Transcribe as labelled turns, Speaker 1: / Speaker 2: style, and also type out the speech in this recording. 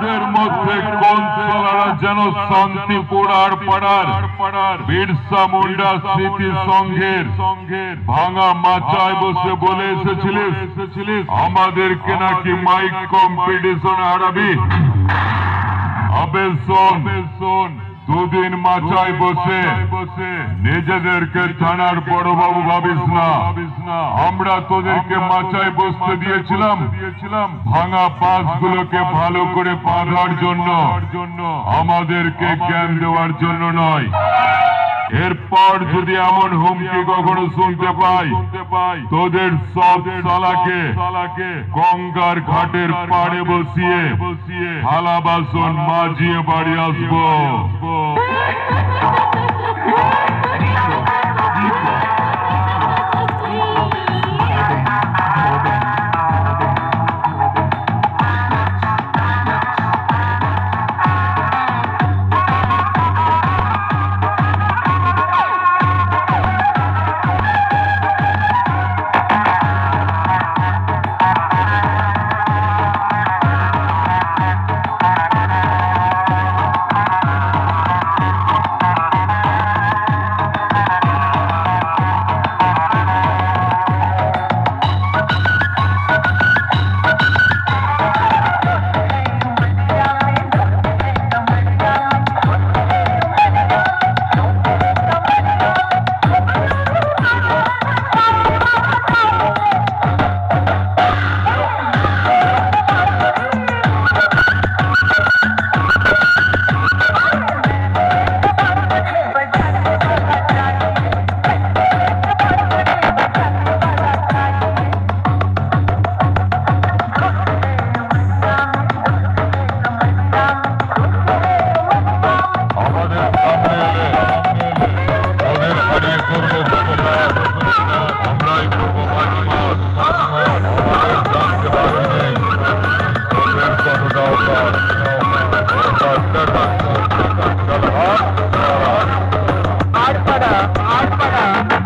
Speaker 1: তোদের মধ্যে কোন সালারা যেন শান্তিপুর আর পাড়ার বিরসা মুন্ডা স্মৃতি সংঘের ভাঙা মাচায় বসে বলে এসেছিলিস? আমাদেরকে নাকি মাইক কম্পিটিশন হারাবি? আবেল সোন দুদিন মাচায় বসে বসে। নিজেদেরকে থানার বড় বাবু ভাবিস না। আমরা তোদেরকে মাচায় বসতে দিয়েছিলাম। দিয়েছিলাম। ভাঙা পাঁচগুলোকে ভালো করে বাঁধার জন্য। জন্য। আমাদেরকে জ্ঞান দেওয়ার জন্য নয়। এরপর যদি এমন হুমকি কখনো শুনতে পাই, তোদের সব সালাকে গঙ্গার ঘাটের পাড়ে বসিয়ে বসিয়ে থালা বাসন মাজিয়ে বাড়ি আসব। அப்படா